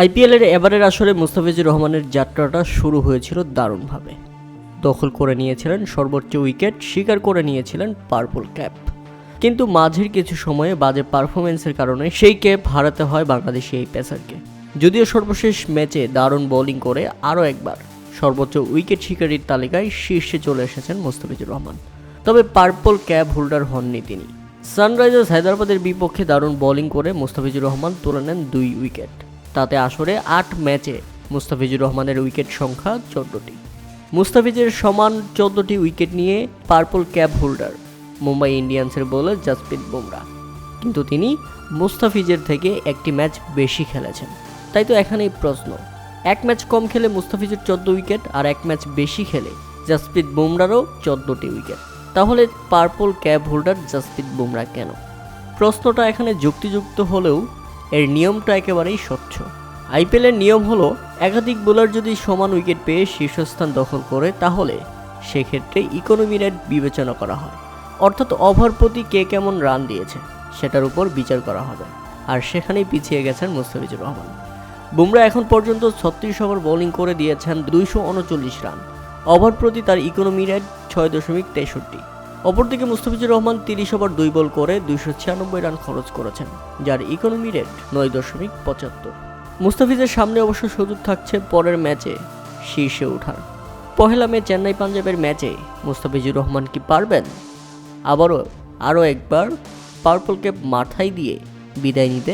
আইপিএলের এবারের আসরে মুস্তাফিজুর রহমানের যাত্রাটা শুরু হয়েছিল দারুণভাবে। দখল করে নিয়েছিলেন সর্বোচ্চ উইকেট, শিকার করে নিয়েছিলেন পার্পল ক্যাপ। কিন্তু মাঝের কিছু সময়ে বাজে পারফরমেন্সের কারণে সেই ক্যাপ হারাতে হয় বাংলাদেশি এই পেসারকে। যদিও সর্বশেষ ম্যাচে দারুণ বোলিং করে আরও একবার সর্বোচ্চ উইকেট শিকারীর তালিকায় শীর্ষে চলে এসেছেন মুস্তাফিজুর রহমান। তবে পার্পল ক্যাপ হোল্ডার হননি তিনি। সানরাইজার্স হায়দ্রাবাদের বিপক্ষে দারুণ বোলিং করে মুস্তাফিজুর রহমান তুলে নেন দুই উইকেট। তাতে আসরে আট ম্যাচে মুস্তাফিজুর রহমানের উইকেট সংখ্যা চোদ্দটি। মুস্তাফিজের সমান চোদ্দটি উইকেট নিয়ে পার্পল ক্যাপ হোল্ডার, মুম্বাই ইন্ডিয়ান্সের বোলার জাসপ্রীত বুমরা। কিন্তু তিনি মুস্তাফিজের থেকে একটি ম্যাচ বেশি খেলেছেন। তাই তো এখানেই প্রশ্ন, এক ম্যাচ কম খেলে মুস্তাফিজের চোদ্দ উইকেট আর এক ম্যাচ বেশি খেলে জাসপ্রীত বুমরারও চোদ্দটি উইকেট। তাহলে purple cap holder Jasprit Bumrah কেন? প্রশ্নটা এখানে যুক্তিযুক্ত হলেও এর নিয়মটা একেবারেই স্বচ্ছ। আইপিএলের নিয়ম হলো, একাধিক বোলার যদি সমান উইকেট পেয়ে শীর্ষস্থান দখল করে, তাহলে সেক্ষেত্রে ইকোনমি রেট বিবেচনা করা হয়। অর্থাৎ ওভার প্রতি কে কেমন রান দিয়েছে, সেটার উপর বিচার করা হবে। আর সেখানেই পিছিয়ে গেছেন মুস্তাফিজুর রহমান। বুমরা এখন পর্যন্ত ছত্রিশ ওভার বোলিং করে দিয়েছেন দুইশো উনচল্লিশ রান ওভার প্রতি তার ইকোনমি রেট ছয় দশমিক তেষট্টি। অপরদিকে মুস্তাফিজুর রহমান তিরিশ ওভার দুই বল করে দুইশো ছিয়ানব্বই রান খরচ করেছেন, যার ইকোনমি রেট নয় দশমিক পঁচাত্তর। মুস্তাফিজের সামনে অবশ্য সুযোগ থাকছে পরের ম্যাচে শীর্ষে ওঠার। পহেলা মে চেন্নাই পাঞ্জাবের ম্যাচে মুস্তাফিজুর রহমান কি পারবেন? আবারও, আরও একবার পার্পল ক্যাপ মাথায় দিয়ে বিদায় নিতে